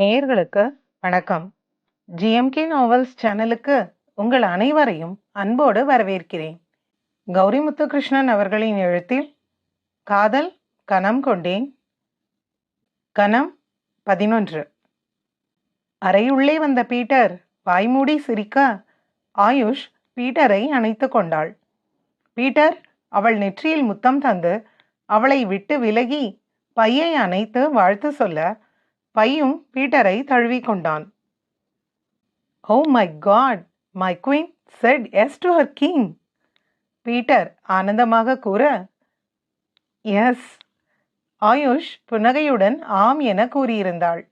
நேயர்களுக்கு வணக்கம். GMK novels சேனலுக்கு உங்கள் அனைவரையும் அன்போடு வரவேற்கிறேன். கௌரி முத்துகிருஷ்ணன் அவர்களின் எழுத்தில் காதல் கணம் கொண்டேன். கணம் பதினொன்று. அறையுள்ளே வந்த பீட்டர் வாய்மூடி சிரிக்க ஆயுஷ் பீட்டரை அணைத்து கொண்டாள். பீட்டர் அவள் நெற்றியில் முத்தம் தந்து அவளை விட்டு விலகி பையை அணைத்து வாழ்த்து சொல்ல பையும் பீட்டரை தழுவிக்கொண்டான் ஓ my God my queen said yes to her king Peter ஆனந்தமாக கூற எஸ் ஆயுஷ் புன்னகையுடன் ஆம் என கூறியிருந்தாள்.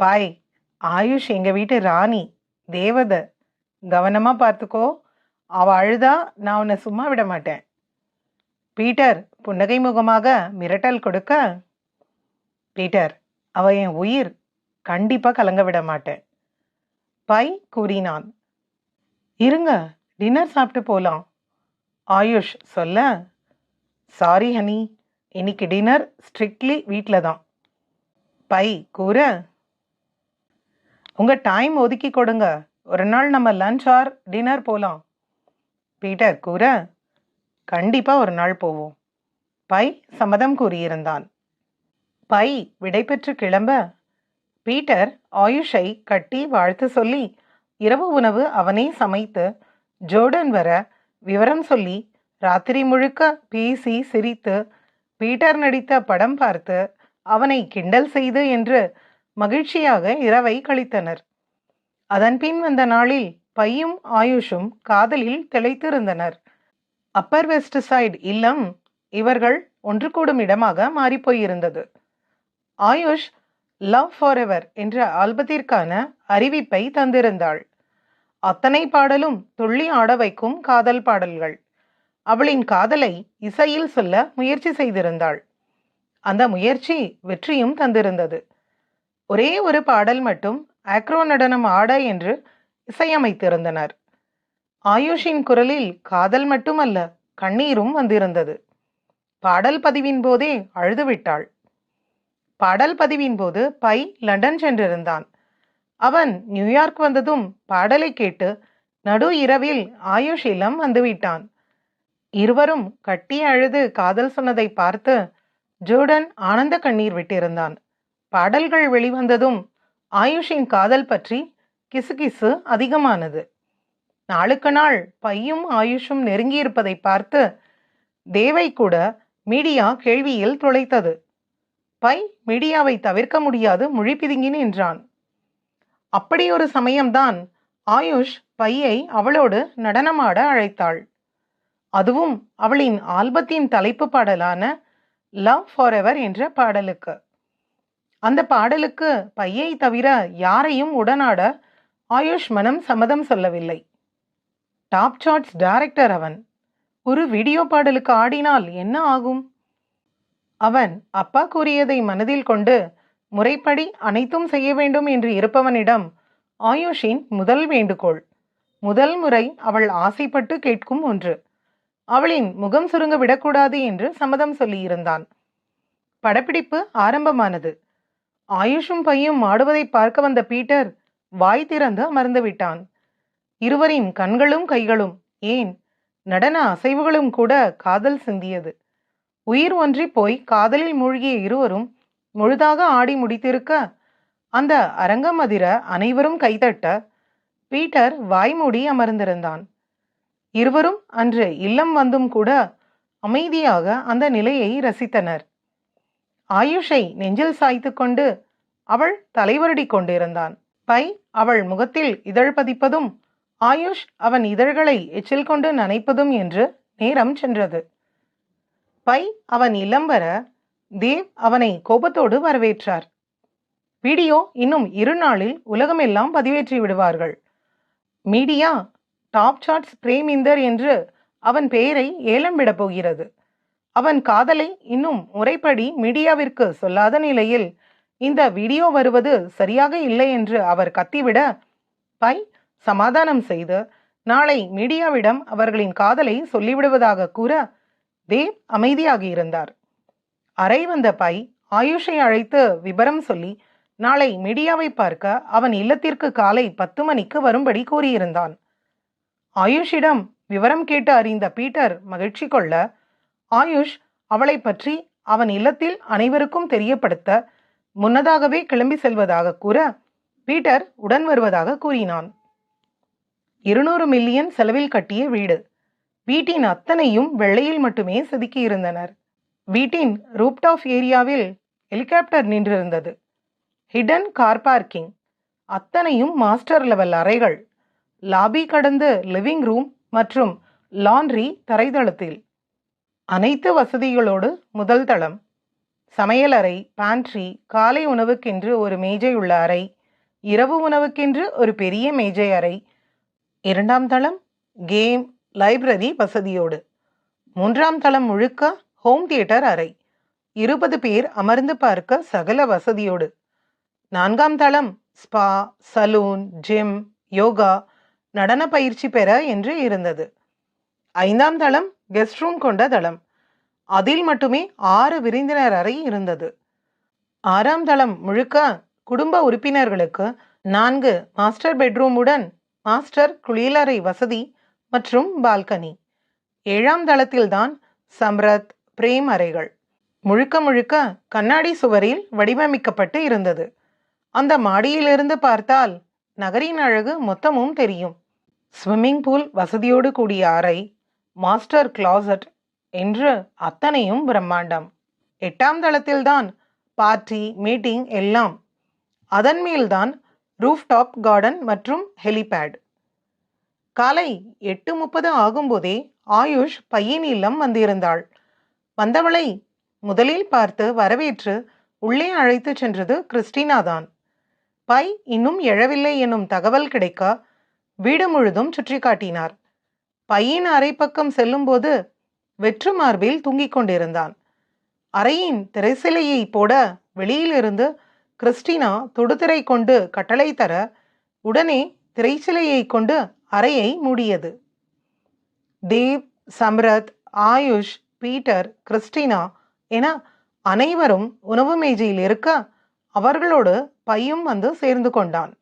பாய் ஆயுஷ் எங்கள் வீட்டு ராணி தேவத. கவனமாக பார்த்துக்கோ அவ அழுதா நான் உன்னை சும்மா விட மாட்டேன். பீட்டர் புன்னகை முகமாக மிரட்டல் கொடுக்க பீட்டர் அவ என் உயிர் கண்டிப்பா கலங்க விட மாட்டேன். பை கூறினான். இருங்க டின்னர் சாப்பிட்டு போலாம். ஆயுஷ் சொல்ல. சாரி ஹனி இன்னைக்கு டின்னர் ஸ்ட்ரிக்ட்லி வீட்டில் தான். பை கூற. உங்கள் டைம் ஒதுக்கி கொடுங்க. ஒரு நாள் நம்ம லஞ்ச் ஆர் டின்னர் போகலாம் பீட்டர் கூற. கண்டிப்பாக ஒரு நாள் போவோம். பை சம்மதம் கூறியிருந்தான். பை விடைபெற்று கிளம்ப. பீட்டர் ஆயுஷை கட்டி வாழ்த்து சொல்லி இரவு உணவு அவனே சமைத்து ஜோர்டன் வர விவரம் சொல்லி ராத்திரி முழுக்க பேசி சிரித்து பீட்டர் நடித்த படம் பார்த்து அவனை கிண்டல் செய்து என்று மகிழ்ச்சியாக இரவை கழித்தனர். அதன்பின் வந்த நாளில் பையும் ஆயுஷும் காதலில் திளைத்திருந்தனர். அப்பர் வெஸ்ட் சைடு இல்லம் இவர்கள் ஒன்று கூடும் இடமாக மாறிப்போயிருந்தது. ஆயுஷ் லவ் ஃபார் எவர் என்ற ஆல்பத்திற்கான அறிவிப்பை தந்திருந்தாள். அத்தனை பாடலும் துள்ளி ஆட வைக்கும் காதல் பாடல்கள். அவளின் காதலை இசையில் சொல்ல முயற்சி செய்திருந்தாள். அந்த முயற்சி வெற்றியும் தந்திருந்தது. ஒரே ஒரு பாடல் மட்டும் ஆக்ரோ நடனம் ஆட என்று இசையமைத்திருந்தனர். ஆயுஷின் குரலில் காதல் மட்டுமல்ல கண்ணீரும் வந்திருந்தது. பாடல் பதிவின் போதே அழுதுவிட்டாள். பாடல் பதிவின் போது பை லண்டன் சென்றிருந்தான். அவன் நியூயார்க் வந்ததும் பாடலை கேட்டு நடு இரவில் ஆயுஷ் இல்லம் வந்துவிட்டான். இருவரும் கட்டி அழுது காதல் சொன்னதை பார்த்து ஜோர்டன் ஆனந்த கண்ணீர் விட்டிருந்தான். பாடல்கள் வெளிவந்ததும் ஆயுஷின் காதல் பற்றி கிசுகிசு அதிகமானது. நாளுக்கு நாள் பையும் ஆயுஷும் நெருங்கியிருப்பதை பார்த்து தேவை கூட மீடியா கேள்வியில் துளைத்தது பை மீடியாவை தவிர்க்க முடியாது மொழி பிதுங்கி என்றான். அப்படி ஒரு சமயம்தான் ஆயுஷ் பையை அவளோடு நடனமாட அழைத்தாள். அதுவும் அவளின் ஆல்பத்தின் தலைப்பு பாடலான லவ் ஃபார் எவர் என்ற பாடலுக்கு. அந்த பாடலுக்கு பையை தவிர யாரையும் உடனாட ஆயுஷ் மனம் சம்மதம் சொல்லவில்லை. டாப் சார்ட்ஸ் டைரக்டர் அவன். ஒரு வீடியோ பாடலுக்கு ஆடினால் என்ன ஆகும்? அவன் அப்பா கூறியதை மனதில் கொண்டு முறைப்படி அனைத்தும் செய்ய வேண்டும் என்று இருப்பவனிடம் ஆயுஷின் முதல் வேண்டுகோள். முதல் முறை அவள் ஆசைப்பட்டு கேட்கும் ஒன்று. அவளின் முகம் சுருங்க விடக்கூடாது என்று சம்மதம் சொல்லியிருந்தான். படப்பிடிப்பு ஆரம்பமானது. ஆயுஷும் பையும் ஆடுவதை பார்க்க வந்த பீட்டர் வாய் திறந்து அமர்ந்து விட்டான். இருவரின் கண்களும் கைகளும் ஏன் நடன அசைவுகளும் கூட காதல் சிந்தியது. உயிர் ஒன்றி போய் காதலில் மூழ்கிய இருவரும் முழுதாக ஆடி முடித்திருக்க அந்த அரங்கம் அதிர அனைவரும் கைதட்ட பீட்டர் வாய்மூடி அமர்ந்திருந்தான். இருவரும் அன்று இல்லம் வந்தும் கூட அமைதியாக அந்த நிலையை ரசித்தனர். ஆயுஷை நெஞ்சில் சாய்த்து கொண்டு அவள் தலைவருடி கொண்டிருந்தான். பை அவள் முகத்தில் இதழ் பதிப்பதும் ஆயுஷ் அவன் இதழ்களை எச்சில் கொண்டு நனைப்பதும் என்று நேரம் சென்றது. பை அவன் இளம் வர தேவ் அவனை கோபத்தோடு வரவேற்றார். வீடியோ இன்னும் இரு நாளில் உலகமெல்லாம் பதிவேற்றி விடுவார்கள். மீடியா டாப் சார்ட்ஸ் பிரேமிந்தர் என்று அவன் பெயரை ஏலம் விடப் போகிறது. அவன் காதலை இன்னும் முறைப்படி மீடியாவிற்கு சொல்லாத நிலையில் இந்த வீடியோ வருவது சரியாக இல்லை என்று அவர் கத்திவிட பை சமாதானம் செய்து நாளை மீடியாவிடம் அவர்களின் காதலை சொல்லிவிடுவதாக கூற தேவ் அமைதியாக இருந்தார். அறை வந்த பை ஆயுஷை அழைத்து விபரம் சொல்லி நாளை மீடியாவை பார்க்க அவன் இல்லத்திற்கு காலை பத்து மணிக்கு வரும்படி கூறியிருந்தான். ஆயுஷிடம் விவரம் கேட்டு அறிந்த பீட்டர் மகிழ்ச்சி கொள்ள ஆயுஷ் அவளை பற்றி அவன் இல்லத்தில் அனைவருக்கும் தெரியப்படுத்த முன்னதாகவே கிளம்பி செல்வதாக கூற பீட்டர் உடன் வருவதாக கூறினான். இருநூறு மில்லியன் செலவில் கட்டிய வீடு. வீட்டின் அத்தனையும் வெள்ளையில் மட்டுமே செதுக்கியிருந்தனர் வீட்டின் ரூப்டாப் ஏரியாவில் ஹெலிகாப்டர் நின்றிருந்தது. Hidden car parking. அத்தனையும் மாஸ்டர் லெவல் அறைகள். லாபி கடந்து லிவிங் ரூம் மற்றும் லாண்ட்ரி தரைதளத்தில் அனைத்து வசதிகளோடு முதல் தளம். சமையலறை பேண்ட்ரி காலை உணவுக்கென்று ஒரு மேஜை உள்ள அறை. இரவு உணவுக்கென்று ஒரு பெரிய மேஜை அறை. இரண்டாம் தளம் கேம் லைப்ரரி வசதியோடு. மூன்றாம் தளம் முழுக்க ஹோம் தியேட்டர் அறை. இருபது பேர் அமர்ந்து பார்க்க சகல வசதியோடு. நான்காம் தளம் ஸ்பா சலூன் ஜிம் யோகா நடன பயிற்சி பெற என்று இருந்தது. ஐந்தாம் தளம் கெஸ்ட் ரூம் கொண்ட தளம். அதில் மட்டுமே ஆறு விருந்தினர் அறை இருந்தது. ஆறாம் தளம் முழுக்க குடும்ப உறுப்பினர்களுக்கு நான்கு மாஸ்டர் பெட்ரூமுடன் மாஸ்டர் குளியலறை வசதி மற்றும் பால்கனி. ஏழாம் தளத்தில்தான் சம்ரத் பிரேம் அறைகள். முழுக்க முழுக்க கண்ணாடி சுவரில் வடிவமைக்கப்பட்டு இருந்தது. அந்த மாடியிலிருந்து பார்த்தால் நகரின் அழகு மொத்தமும் தெரியும். ஸ்விம்மிங் பூல் வசதியோடு கூடிய அறை மாஸ்டர் கிளாசட் என்று அத்தனையும் பிரம்மாண்டம். எட்டாம் தளத்தில்தான் பார்ட்டி மீட்டிங் எல்லாம். அதன் மேல்தான் ரூஃப்டாப் கார்டன் மற்றும் ஹெலிபேட். காலை எட்டு முப்பது ஆகும்போதே ஆயுஷ் பையன் இல்லம் வந்திருந்தாள். வந்தவளை முதலில் பார்த்து வரவேற்று உள்ளே அழைத்து சென்றது கிறிஸ்டினா தான் பை இன்னும் எழவில்லை என்னும் தகவல் கிடைக்க வீடு முழுதும் சுற்றி காட்டினார். பையின் அரைப்பக்கம் செல்லும்போது வெற்று மார்பில் தூங்கிக் கொண்டிருந்தான். அறையின் திரைசிலையை போட வெளியிலிருந்து கிறிஸ்டினா தொடுதிரை கொண்டு கட்டளை தர உடனே திரைச்சிலையை கொண்டு அறையை மூடியது. தேவ் சம்ரத் ஆயுஷ் பீட்டர் கிறிஸ்டினா என அனைவரும் உணவு மேஜையில் இருக்க அவர்களோடு பையும் வந்து சேர்ந்து கொண்டான்.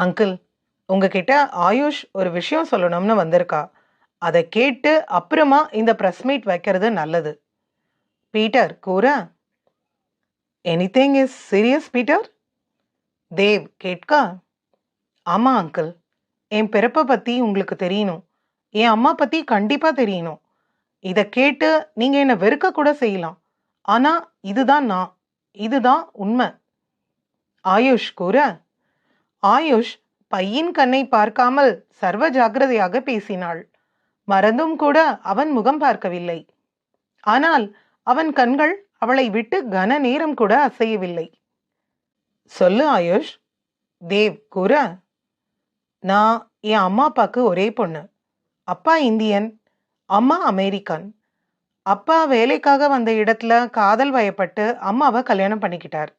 அங்கிள் உங்ககிட்ட ஆயுஷ் ஒரு விஷயம் சொல்லணும்னு வந்திருக்கா. அதை கேட்டு அப்புறமா இந்த ப்ரெஸ் மீட் வைக்கிறது நல்லது. பீட்டர் கூற anything is serious Peter? Dev கேட்க. ஆமாம் அங்கிள். என் பிறப்பை பற்றி உங்களுக்கு தெரியணும். என் அம்மா பற்றி கண்டிப்பாக தெரியணும். இதை கேட்டு நீங்கள் என்னை வெறுக்க கூட செய்யலாம். ஆனால் இதுதான் நான். இதுதான் உண்மை. ஆயுஷ் கூற ஆயுஷ் பையின் கண்ணை பார்க்காமல் சர்வ ஜாகிரதையாக பேசினாள். மறந்தும் கூட அவன் முகம் பார்க்கவில்லை. ஆனால் அவன் கண்கள் அவளை விட்டு கன நேரம் கூட அசையவில்லை. சொல்லு ஆயுஷ். தேவ் கூற நான் என் அம்மா அப்பாவுக்கு ஒரே பொண்ணு. அப்பா இந்தியன் அம்மா அமெரிக்கன். அப்பா வேலைக்காக வந்த இடத்துல காதல் வயப்பட்டு அம்மாவை கல்யாணம் பண்ணிக்கிட்டார்.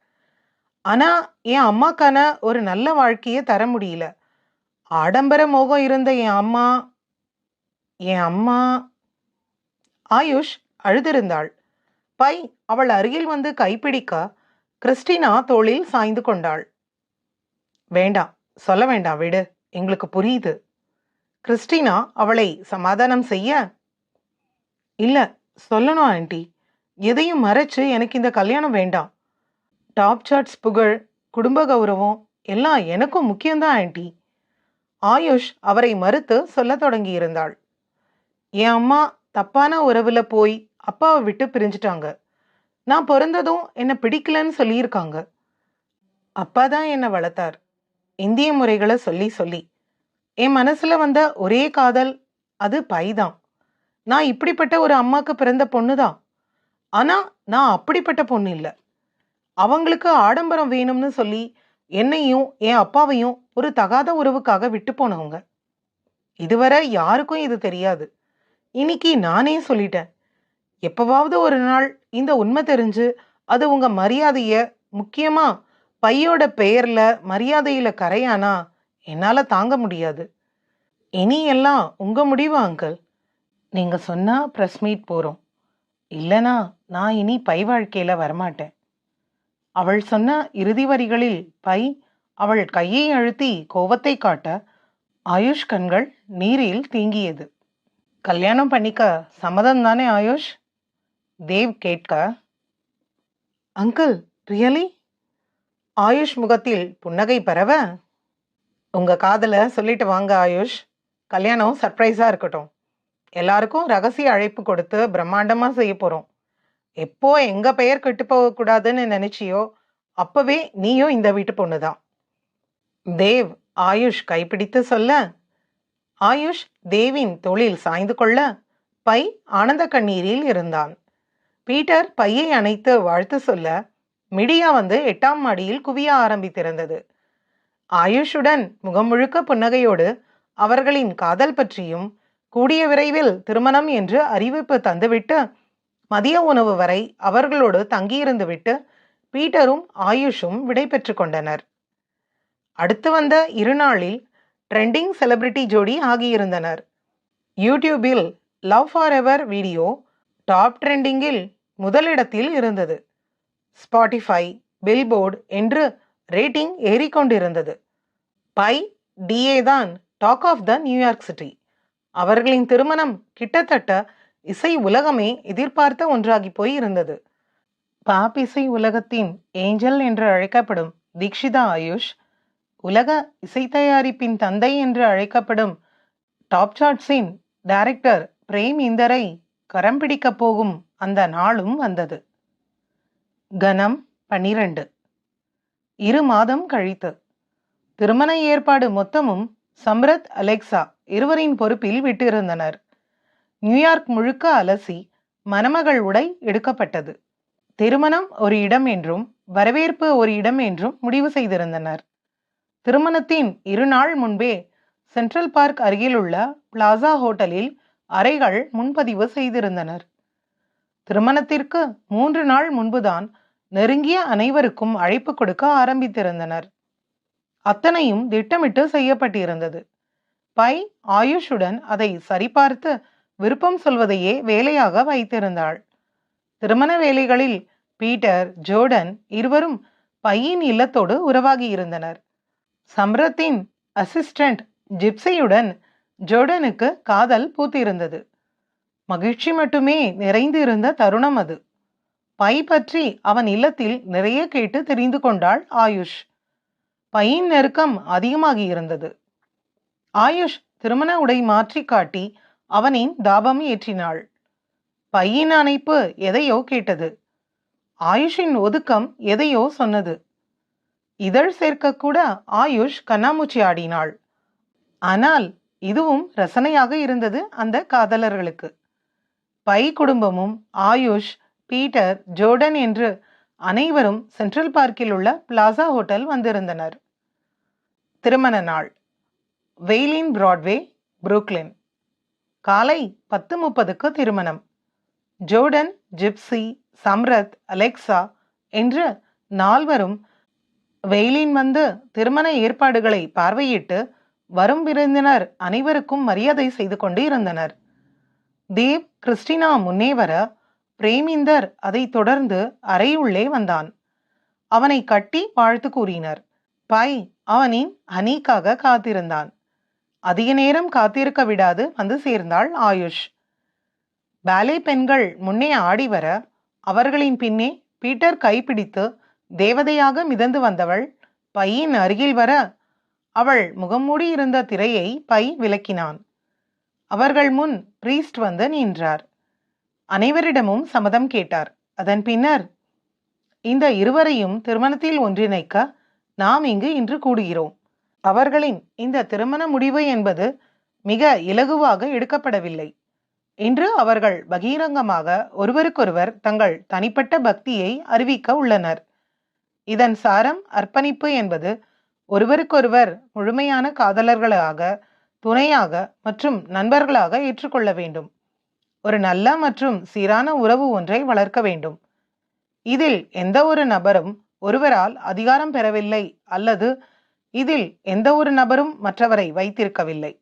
ஆனால் என் அம்மாக்கான ஒரு நல்ல வாழ்க்கையை தர முடியல. ஆடம்பர மோகம் இருந்த என் அம்மா என் அம்மா ஆயுஷ் அழுதிருந்தாள். பை அவள் அருகில் வந்து கைப்பிடிக்க கிறிஸ்டினா தோளில் சாய்ந்து கொண்டாள். வேண்டாம் சொல்ல வேண்டாம் விடு. எங்களுக்கு புரியுது. கிறிஸ்டினா அவளை சமாதானம் செய்ய? இல்ல சொல்லணும் ஆண்டி. எதையும் மறைச்சு எனக்கு இந்த கல்யாணம் வேண்டாம். டாப் சார்ட்ஸ் புகழ் குடும்ப கௌரவம் எல்லாம் எனக்கும் முக்கியம்தான் ஆண்டி. ஆயுஷ் அவரை மறுத்து சொல்ல தொடங்கியிருந்தாள். என் அம்மா தப்பான உறவில் போய் அப்பாவை விட்டு பிரிஞ்சிட்டாங்க. நான் பிறந்ததும் என்னை பிடிக்கலன்னு சொல்லியிருக்காங்க. அப்பா தான் என்னை வளர்த்தார். இந்திய முறைகளை சொல்லி சொல்லி. என் மனசில் வந்த ஒரே காதல் அது பை தான் நான் இப்படிப்பட்ட ஒரு அம்மாவுக்கு பிறந்த பொண்ணு தான் ஆனால் நான் அப்படிப்பட்ட பொண்ணு இல்லை. அவங்களுக்கு ஆடம்பரம் வேணும்னு சொல்லி என்னையும் என் அப்பாவையும் ஒரு தகாத உறவுக்காக விட்டு போனவங்க. இதுவரை யாருக்கும் இது தெரியாது. இன்னைக்கு நானே சொல்லிட்டேன். எப்பவாவது ஒரு நாள் இந்த உண்மை தெரிஞ்சு அது உங்கள் மரியாதையை முக்கியமாக பையோட பெயர்ல மரியாதையில கரையானா என்னால தாங்க முடியாது. இனி எல்லாம் உங்க முடிவு அங்கிள்? நீங்க சொன்னா ப்ரெஸ் மீட் போறோம். இல்லனா நான் இனி பை வாழ்க்கையில வரமாட்டேன். அவள் சொன்ன இறுதி வரிகளில் பை அவள் கையை அழுத்தி கோவத்தை காட்ட ஆயுஷ் கண்கள் நீரில் தீங்கியது. கல்யாணம் பண்ணிக்க சம்மதம் தானே ஆயுஷ்? தேவ் கேட்க அங்கிள் ரியலி? ஆயுஷ் முகத்தில் புன்னகை பரவ உங்க காதல சொல்லிட்டு வாங்க ஆயுஷ். கல்யாணம் சர்ப்ரைஸா இருக்கட்டும். எல்லாருக்கும் ரகசிய அழைப்பு கொடுத்து பிரம்மாண்டமா செய்ய போறோம். எப்போ எங்க பெயர் கெட்டு போகக்கூடாதுன்னு நினைச்சியோ அப்பவே நீயும் இந்த வீட்டு பொண்ணுதான். தேவ் ஆயுஷ் கைப்பிடித்து சொல்ல ஆயுஷ் தேவின் தொழில் சாய்ந்து கொள்ள பை ஆனந்த கண்ணீரில் இருந்தான். பீட்டர் பையை அணைத்து வாழ்த்து சொல்ல மிடியா வந்து எட்டாம் மாடியில் குவிய ஆரம்பித்திருந்தது. ஆயுஷுடன் முகம் முழுக்க புன்னகையோடு அவர்களின் காதல் பற்றியும் கூடிய விரைவில் திருமணம் என்று அறிவிப்பு தந்துவிட்டு மதிய உணவு வரை அவர்களோடு தங்கியிருந்துவிட்டு பீட்டரும் ஆயுஷும் விடை பெற்று கொண்டனர். அடுத்து வந்த இரு நாளில் ட்ரெண்டிங் செலிபிரிட்டி ஜோடி ஆகியிருந்தனர். யூடியூபில் love forever video top ட்ரெண்டிங்கில் முதலிடத்தில் இருந்தது. ஸ்பாட்டிஃபை பில்போர்டு என்று ரேட்டிங் ஏறிக்கொண்டிருந்தது. பை டிஏ தான் talk of the New York city அவர்களின் திருமணம் கிட்டத்தட்ட இசை உலகமே எதிர்பார்த்த ஒன்றாகி போய் இருந்தது பாப் இசை உலகத்தின் ஏஞ்சல் என்று அழைக்கப்படும் தீக்ஷிதா ஆயுஷ் உலக இசை தயாரிப்பின் தந்தை என்று அழைக்கப்படும் டாப் சாட்ஸின் டைரக்டர் பிரேம் இந்தரை கரம் பிடிக்கப் போகும் அந்த நாளும் வந்தது. கனம் பன்னிரண்டு இரு மாதம் கழித்து. திருமண ஏற்பாடு மொத்தமும் சம்ரத் அலெக்சா இருவரின் பொறுப்பில் விட்டிருந்தனர். நியூயார்க் முழுக்க அலசி மணமகள் உடை எடுக்கப்பட்டது. திருமணம் ஒரு இடம் என்றும் வரவேற்பு ஒரு இடம் என்றும் முடிவு செய்திருந்தனர். திருமணத்தின் இரு நாள் முன்பே சென்ட்ரல் பார்க் அருகிலுள்ள பிளாசா ஹோட்டலில் அறைகள் முன்பதிவு செய்திருந்தனர். திருமணத்திற்கு மூன்று நாள் முன்புதான் நெருங்கிய அனைவருக்கும் அழைப்பு கொடுக்க ஆரம்பித்திருந்தனர். அத்தனையும் திட்டமிட்டு செய்யப்பட்டிருந்தது. பை ஆயுஷுடன் அதை சரிபார்த்து விருப்பம் சொல்வதையே வேலையாக வைத்திருந்தாள். திருமண வேலைகளில் பீட்டர் ஜோர்டன் இருவரும் பையின் இல்லத்தோடு உறவாகி இருந்தனர். சம்ரத்தின் அசிஸ்டன்ட் ஜிப்சியுடன் ஜோர்டனுக்கு காதல் பூத்திருந்தது. மகிழ்ச்சி மட்டுமே நிறைந்து இருந்த தருணம் அது. பை பற்றி அவன் இல்லத்தில் நிறைய கேட்டு தெரிந்து கொண்டாள் ஆயுஷ். பையின் நெருக்கம் அதிகமாகி இருந்தது. ஆயுஷ் திருமண உடை மாற்றி காட்டி அவனின் தாபம் ஏற்றினாள். பையின் அணைப்பு எதையோ கேட்டது. ஆயுஷின் ஒதுக்கம் எதையோ சொன்னது. இதழ் சேர்க்கக்கூட ஆயுஷ் கண்ணாமூச்சி ஆடினாள். ஆனால் இதுவும் ரசனையாக இருந்தது அந்த காதலர்களுக்கு. பை குடும்பமும் ஆயுஷ் பீட்டர் ஜோர்டன் என்று அனைவரும் சென்ட்ரல் பார்க்கில் உள்ள பிளாசா ஹோட்டல் வந்திருந்தனர். திருமண நாள். வெயிலின் பிராட்வே புரூக்லின். காலை பத்து முப்பதுக்கு திருமணம். ஜோர்டன் ஜிப்சி சம்ரத் அலெக்சா என்று நால்வரும் வெயிலின் வந்து திருமண ஏற்பாடுகளை பார்வையிட்டு வரும் விருந்தினர் அனைவருக்கும் மரியாதை செய்து கொண்டு இருந்தனர். தேவ் கிறிஸ்டினா முன்னே வர பிரேமிந்தர் அதைத் தொடர்ந்து அறையுள்ளே வந்தான். அவனை கட்டி வாழ்த்து கூறினர். பை அவனின் ஹனீக்காக காத்திருந்தான். அதிக நேரம் காத்திருக்க விடாது வந்து சேர்ந்தாள் ஆயுஷ். பேலே பெண்கள் முன்னே ஆடி வர அவர்களின் பின்னே பீட்டர் கைப்பிடித்து தேவதையாக மிதந்து வந்தவள் பையின் அருகில் வர அவள் முகமூடி இருந்த திரையை பை விலக்கினான் அவர்கள் முன் பிரீஸ்ட் வந்து நின்றார். அனைவரிடமும் சம்மதம் கேட்டார். அதன் பின்னர் இந்த இருவரையும் திருமணத்தில் ஒன்றிணைக்க நாம் இங்கு இன்று கூடுகிறோம். அவர்களின் இந்த திருமண முடிவு என்பது மிக இலகுவாக எடுக்கப்படவில்லை. இன்று அவர்கள் பகிரங்கமாக ஒருவருக்கொருவர் தங்கள் தனிப்பட்ட பக்தியை அறிவிக்க உள்ளனர். இதன் சாரம் அர்ப்பணிப்பு என்பது ஒருவருக்கொருவர் முழுமையான காதலர்களாக துணையாக மற்றும் நண்பர்களாக ஏற்றுக்கொள்ள வேண்டும். ஒரு நல்ல மற்றும் சீரான உறவு ஒன்றை வளர்க்க வேண்டும். இதில் எந்த ஒரு நபரும் ஒருவரால் அதிகாரம் பெறவில்லை அல்லது இதில் எந்த ஒரு நபரும் மற்றவரை வைத்திருக்கவில்லை.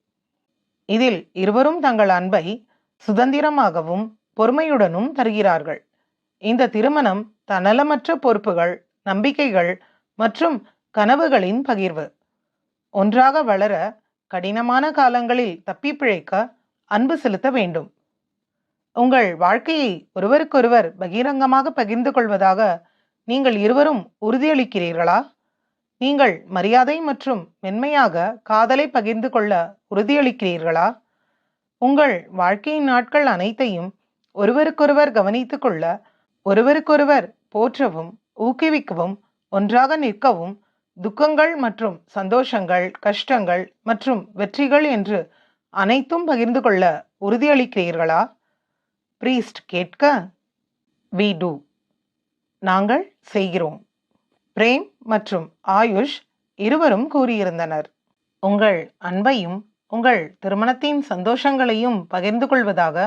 இதில் இருவரும் தங்கள் அன்பை சுதந்திரமாகவும் பொறுமையுடனும் தருகிறார்கள். இந்த திருமணம் தன்னலமற்ற பொறுப்புகள் நம்பிக்கைகள் மற்றும் கனவுகளின் பகிர்வு. ஒன்றாக வளர கடினமான காலங்களில் தப்பிப்பிழைக்க அன்பு செலுத்த வேண்டும். உங்கள் வாழ்க்கையை ஒருவருக்கொருவர் பகிரங்கமாக பகிர்ந்து கொள்வதாக நீங்கள் இருவரும் உறுதியளிக்கிறீர்களா? நீங்கள் மரியாதை மற்றும் மென்மையாக காதலை பகிர்ந்து கொள்ள உறுதியளிக்கிறீர்களா? உங்கள் வாழ்க்கையின் நாட்கள் அனைத்தையும் ஒருவருக்கொருவர் கவனித்துக் கொள்ள ஒருவருக்கொருவர் போற்றவும் ஊக்குவிக்கவும் ஒன்றாக நிற்கவும் துக்கங்கள் மற்றும் சந்தோஷங்கள் கஷ்டங்கள் மற்றும் வெற்றிகள் என்று அனைத்தும் பகிர்ந்து கொள்ள உறுதியளிக்கிறீர்களா? ப்ரீஸ்ட் கேட்க வி டூ நாங்கள் செய்கிறோம். பிரேம் மற்றும் ஆயுஷ் இருவரும் கூறியிருந்தனர். உங்கள் அன்பையும் உங்கள் திருமணத்தின் சந்தோஷங்களையும் பகிர்ந்து கொள்வதாக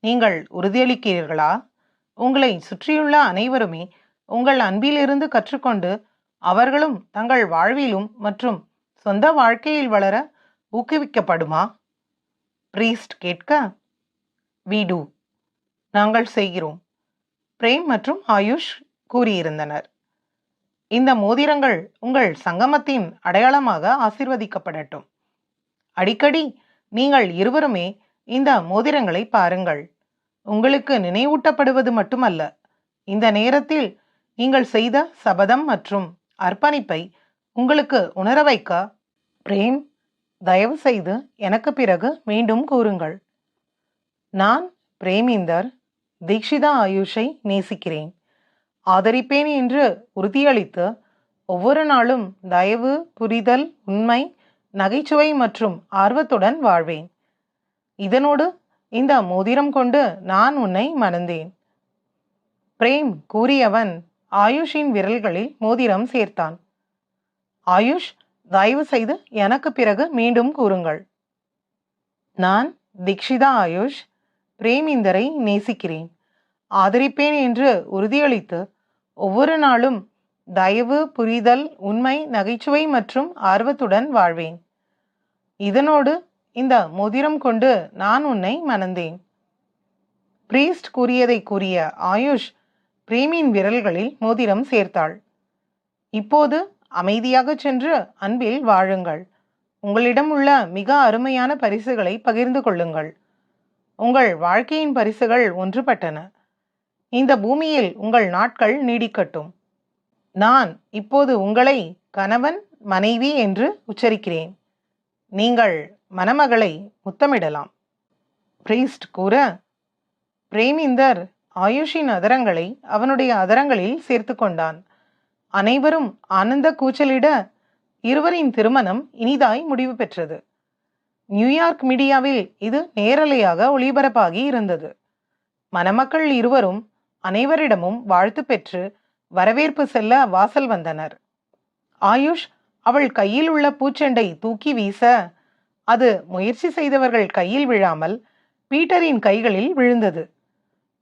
நீங்கள் உறுதியளிக்கிறீர்களா? உங்களை சுற்றியுள்ள அனைவருமே உங்கள் அன்பிலிருந்து கற்றுக்கொண்டு அவர்களும் தங்கள் வாழ்விலும் மற்றும் சொந்த வாழ்க்கையில் வளர ஊக்குவிக்கப்படுமா? ப்ரீஸ்ட் கேட்க வீடு டூ நாங்கள் செய்கிறோம். பிரேம் மற்றும் ஆயுஷ் கூறியிருந்தனர். இந்த மோதிரங்கள் உங்கள் சங்கமத்தின் அடையாளமாக ஆசிர்வதிக்கப்படட்டும். அடிக்கடி நீங்கள் இருவருமே இந்த மோதிரங்களை பாருங்கள். உங்களுக்கு நினைவூட்டப்படுவது மட்டுமல்ல. இந்த நேரத்தில் நீங்கள் செய்த சபதம் மற்றும் அர்ப்பணிப்பை உங்களுக்கு உணர வைக்க பிரேம் தயவு செய்து எனக்கு பிறகு மீண்டும் கூறுங்கள். நான் பிரேமிந்தர் தீக்ஷிதா ஆயுஷை நேசிக்கிறேன். ஆதரிப்பேன் என்று உறுதியளித்து ஒவ்வொரு நாளும் தயவு புரிதல் உண்மை நகைச்சுவை மற்றும் ஆர்வத்துடன் வாழ்வேன். இதனோடு இந்த மோதிரம் கொண்டு நான் உன்னை மணந்தேன். பிரேம் கூறியவன் ஆயுஷின் விரல்களில் மோதிரம் சேர்த்தான். ஆயுஷ் தயவு செய்து எனக்கு பிறகு மீண்டும் கூறுங்கள். நான் தீக்ஷிதா ஆயுஷ் பிரேமிந்தரை நேசிக்கிறேன். ஆதரிப்பேன் என்று உறுதியளித்து ஒவ்வொரு நாளும் தயவு புரிதல் உண்மை நகைச்சுவை மற்றும் ஆர்வத்துடன் வாழ்வேன். இதனோடு இந்த மோதிரம் கொண்டு நான் உன்னை மணந்தேன். பிரீஸ்ட் கூறியதை கூறிய ஆயுஷ் பிரேமியின் விரல்களில் மோதிரம் சேர்த்தாள். இப்போது அமைதியாக சென்று அன்பில் வாழுங்கள். உங்களிடம் உள்ள மிக அருமையான பரிசுகளை பகிர்ந்து கொள்ளுங்கள். உங்கள் வாழ்க்கையின் பரிசுகள் ஒன்றுபட்டன. இந்த பூமியில் உங்கள் நாட்கள் நீடிக்கட்டும். நான் இப்போது உங்களை கணவன் மனைவி என்று உச்சரிக்கிறேன். நீங்கள் மணமகளை முத்தமிடலாம். பிரீஸ்ட் கூற பிரேமிந்தர் ஆயுஷின் அதரங்களை அவனுடைய அதரங்களில் சேர்த்து கொண்டான். அனைவரும் ஆனந்த கூச்சலிட இருவரின் திருமணம் இனிதாய் முடிவு பெற்றது. நியூயார்க் மீடியாவில் இது நேரலையாக ஒளிபரப்பாகி இருந்தது. மணமக்கள் இருவரும் அனைவரிடமும் வாழ்த்து பெற்று வரவேற்பு செல்ல வாசல் வந்தனர். ஆயுஷ் அவள் கையில் உள்ள பூச்செண்டை தூக்கி வீச அது முயற்சி செய்தவர்கள் கையில் விழாமல் பீட்டரின் கைகளில் விழுந்தது.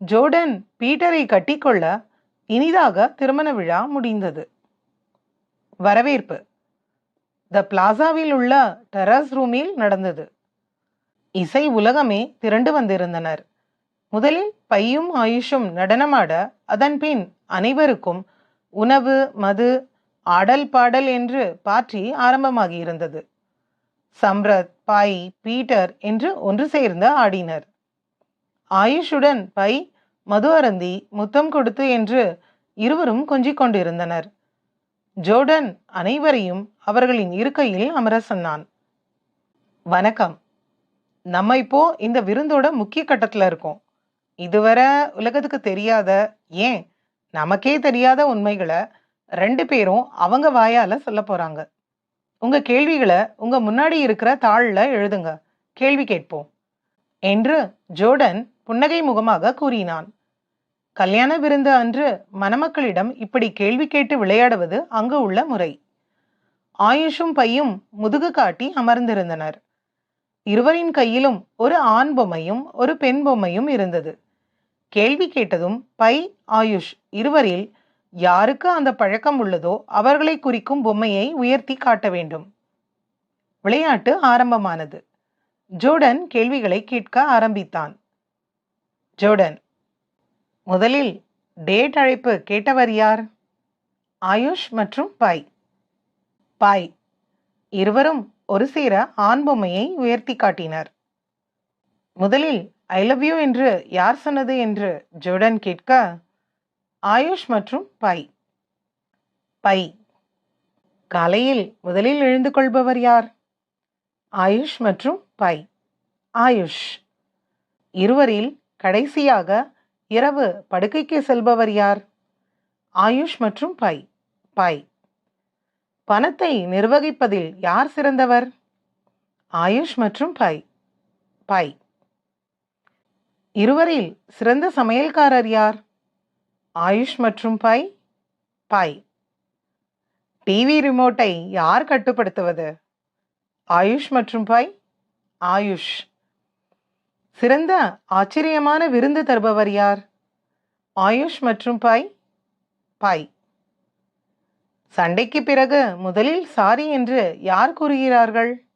ஜோர்டன் பீட்டரை கட்டிக்கொள்ள இனிதாக திருமண விழா முடிந்தது. வரவேற்பு த பிளாசாவில் உள்ள டெரஸ் ரூமில் நடந்தது. இசை உலகமே திரண்டு வந்திருந்தனர். முதலில் பையும் ஆயுஷும் நடனமாட அதன்பின் அனைவருக்கும் உணவு மது ஆடல் பாடல் என்று பார்ட்டி ஆரம்பமாகியிருந்தது சம்ரத் பை பீட்டர் என்று ஒன்று சேர்ந்து ஆடினர். ஆயுஷுடன் பை மது அருந்தி முத்தம் கொடுத்து என்று இருவரும் கொஞ்சிக் கொண்டிருந்தனர். ஜோர்டன் அனைவரையும் அவர்களின் இருக்கையில் அமர சொன்னான். வணக்கம். நம்ம இப்போ இந்த விருந்தோட முக்கிய கட்டத்தில் இருக்கோம். இதுவரை உலகத்துக்கு தெரியாத ஏன் நமக்கே தெரியாத உண்மைகளை ரெண்டு பேரும் அவங்க வாயால் சொல்ல போகிறாங்க உங்கள் கேள்விகளை உங்கள் முன்னாடி இருக்கிற தாளில் எழுதுங்க. கேள்வி கேட்போம். என்று ஜோர்டன் புன்னகை முகமாக கூறினான். கல்யாண விருந்து அன்று மணமக்களிடம் இப்படி கேள்வி கேட்டு விளையாடுவது அங்கு உள்ள முறை. ஆயுஷும் பையும் முதுகு காட்டி அமர்ந்திருந்தனர். இருவரின் கையிலும் ஒரு ஆண் பொம்மையும் ஒரு பெண் பொம்மையும் இருந்தது. கேள்வி கேட்டதும் பை ஆயுஷ் இருவரில் யாருக்கு அந்த பழக்கம் உள்ளதோ அவர்களை குறிக்கும் பொம்மையை உயர்த்தி காட்ட வேண்டும். விளையாட்டு ஆரம்பமானது. ஜோர்டன் கேள்விகளை கேட்க ஆரம்பித்தான். ஜோர்டன் முதலில் டேட் அழைப்பு கேட்டவர் யார்? ஆயுஷ் மற்றும் பை பை இருவரும் ஒரு சேர ஆண் பொம்மையை உயர்த்தி காட்டினர். முதலில் ஐ லவ் யூ என்று யார் சொன்னது என்று ஜோர்டன் கேட்க ஆயுஷ் மற்றும் பை பை காலையில் முதலில் எழுந்து கொள்பவர் யார்? ஆயுஷ் மற்றும் பை ஆயுஷ். இருவரில் கடைசியாக இரவு படுக்கைக்கு செல்பவர் யார்? ஆயுஷ் மற்றும் பை பை. பணத்தை நிர்வகிப்பதில் யார் சிறந்தவர்? ஆயுஷ் மற்றும் பை பை. இருவரில் சிறந்த சமையல்காரர் யார்? ஆயுஷ் மற்றும் பை பை. டிவி ரிமோட்டை யார் கட்டுப்படுத்துவது? ஆயுஷ் மற்றும் பை ஆயுஷ். சிறந்த ஆச்சரியமான விருந்து தருபவர் யார்? ஆயுஷ் மற்றும் பை பை. சண்டைக்கு பிறகு முதலில் சாரி என்று யார் கூறுகிறார்கள்?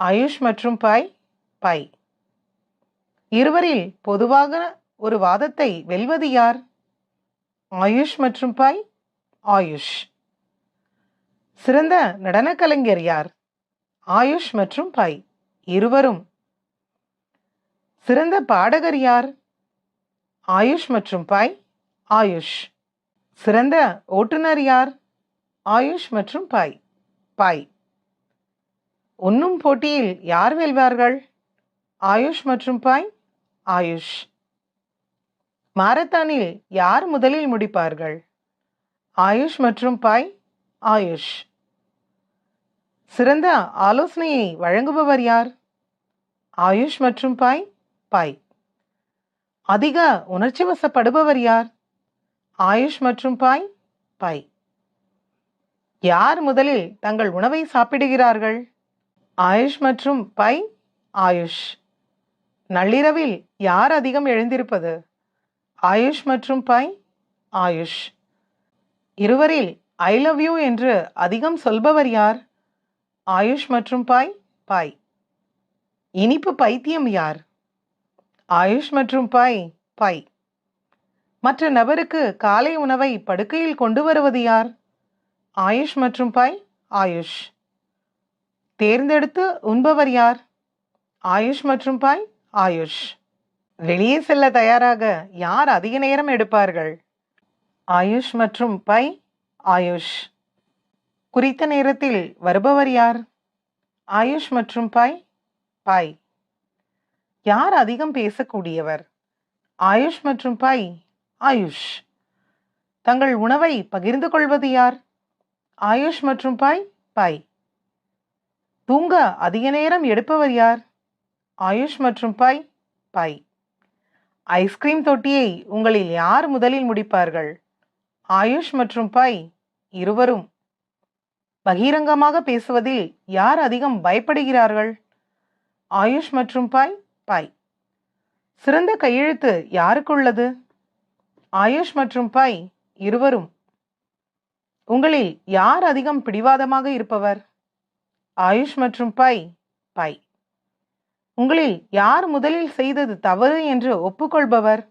ஆயுஷ் மற்றும் பை பை. இருவரில் பொதுவாக ஒரு வாதத்தை வெல்வது யார்? ஆயுஷ் மற்றும் பை ஆயுஷ். சிறந்த நடனக் கலைஞர் யார்? ஆயுஷ் மற்றும் பை. இருவரும் சிறந்த பாடகர் யார்? ஆயுஷ் மற்றும் பாய் ஆயுஷ். சிறந்த ஓட்டுநர் யார்? ஆயுஷ் மற்றும் பாய் பாய் உண்ணும் போட்டியில் யார் வெல்வார்கள்? ஆயுஷ் மற்றும் பாய் ஆயுஷ். மாரத்தானில் யார் முதலில் முடிப்பார்கள்? ஆயுஷ் மற்றும் பாய் ஆயுஷ். சிறந்த ஆலோசனையை வழங்குபவர் யார்? ஆயுஷ் மற்றும் பாய் பை. அதிக உணர்ச்சி வசப்படுபவர் யார்? ஆயுஷ் மற்றும் பாய் பை. யார் முதலில் தங்கள் உணவை சாப்பிடுகிறார்கள்? ஆயுஷ் மற்றும் பை ஆயுஷ். நள்ளிரவில் யார் அதிகம் எழுந்திருப்பது? ஆயுஷ் மற்றும் பை ஆயுஷ். இருவரில் ஐ லவ் யூ என்று அதிகம் சொல்பவர் யார்? ஆயுஷ் மற்றும் பாய் பாய் இனிப்பு பைத்தியம் யார்? ஆயுஷ் மற்றும் பை பை மற்ற நபருக்கு காலை உணவை படுக்கையில் கொண்டு வருவது யார்? ஆயுஷ் மற்றும் பை ஆயுஷ். தேர்ந்தெடுத்து உண்பவர் யார்? ஆயுஷ் மற்றும் பாய் ஆயுஷ். வெளியே செல்ல தயாராக யார் அதிக நேரம் எடுப்பார்கள்? ஆயுஷ் மற்றும் பை ஆயுஷ். குறித்த நேரத்தில் வருபவர் யார்? ஆயுஷ் மற்றும் பாய் பாய். யார் அதிகம் பேசக்கூடியவர்? ஆயுஷ் மற்றும் பாய் ஆயுஷ். தங்கள் உணவை பகிர்ந்து கொள்வது யார்? ஆயுஷ் மற்றும் பாய் பாய் தூங்க அதிக நேரம் எடுப்பவர் யார்? ஆயுஷ் மற்றும் பாய் பாய் ஐஸ்கிரீம் தொட்டியை உங்களில் யார் முதலில் முடிப்பார்கள்? ஆயுஷ் மற்றும் பாய் இருவரும். பகிரங்கமாக பேசுவதில் யார் அதிகம் பயப்படுகிறார்கள்? ஆயுஷ் மற்றும் பாய் பாய். சிறந்த கையெழுத்து யாருக்குள்ளது? ஆயுஷ் மற்றும் பாய் இருவரும். உங்களில் யார் அதிகம் பிடிவாதமாக இருப்பவர்? ஆயுஷ் மற்றும் பாய் பாய். உங்களில் யார் முதலில் செய்தது தவறு என்று ஒப்புக்கொள்பவர்?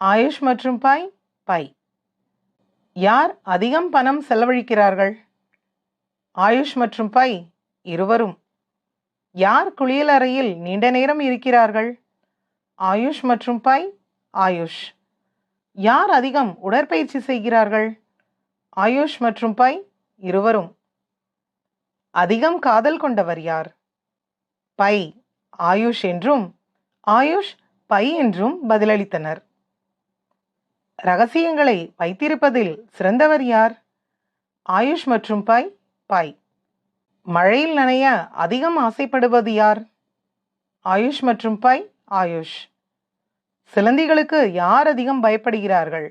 ஆயுஷ் மற்றும் பாய் பாய். யார் அதிகம் பணம் செலவழிக்கிறார்கள்? ஆயுஷ் மற்றும் பாய் இருவரும். யார் குளியலறையில் நீண்ட நேரம் இருக்கிறார்கள்? ஆயுஷ் மற்றும் பை? ஆயுஷ். யார் அதிகம் உடற்பயிற்சி செய்கிறார்கள்? ஆயுஷ் மற்றும் பை இருவரும். அதிகம் காதல் கொண்டவர் யார்? பை ஆயுஷ் என்றும் ஆயுஷ் பை என்றும் பதிலளித்தனர். ரகசியங்களை வைத்திருப்பதில் சிறந்தவர் யார்? ஆயுஷ் மற்றும் பை பை. மழையில் நனைய அதிகம் ஆசைப்படுவது யார்? ஆயுஷ் மற்றும் பை ஆயுஷ். சிலந்திகளுக்கு யார் அதிகம் பயப்படுகிறார்கள்?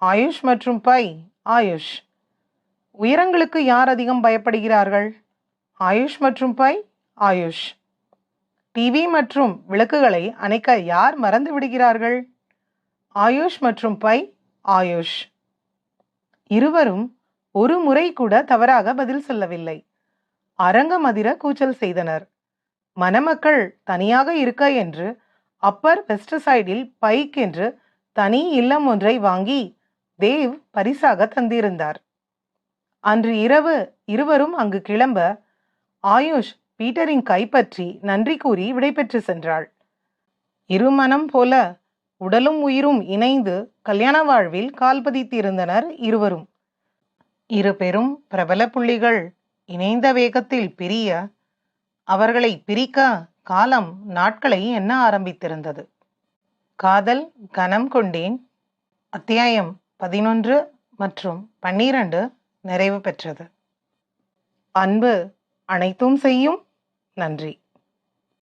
ஆயுஷ் மற்றும் பை ஆயுஷ். உயரங்களுக்கு யார் அதிகம் பயப்படுகிறார்கள்? ஆயுஷ் மற்றும் பை ஆயுஷ். டிவி மற்றும் விளக்குகளை அணைக்க யார் மறந்து விடுகிறார்கள்? ஆயுஷ் மற்றும் பை ஆயுஷ். இருவரும் ஒரு முறை கூட தவறாக பதில் சொல்லவில்லை. அரங்கமதிர கூச்சல் செய்தனர். மணமக்கள் தனியாக இருக்க என்று அப்பர் வெஸ்ட் சைடில் பைக் என்று தனி இல்லம் ஒன்றை வாங்கி தேவ் பரிசாக தந்திருந்தார். அன்று இரவு இருவரும் அங்கு கிளம்ப ஆயுஷ் பீட்டரின் கைப்பற்றி நன்றி கூறி விடைபெற்று சென்றாள். இருமனம் போல உடலும் உயிரும் இணைந்து கல்யாண வாழ்வில் கால்பதித்திருந்தனர் இருவரும். இரு பெரும் பிரபல புள்ளிகள். இணைந்த வேகத்தில் பிரிய அவர்களை பிரிக்க காலம் நாட்களை எண்ண ஆரம்பித்திருந்தது. காதல் கனம் கொண்டேன். அத்தியாயம் பதினொன்று மற்றும் பன்னிரண்டு நிறைவு பெற்றது. அன்பு அனைத்தும் செய்யும். நன்றி.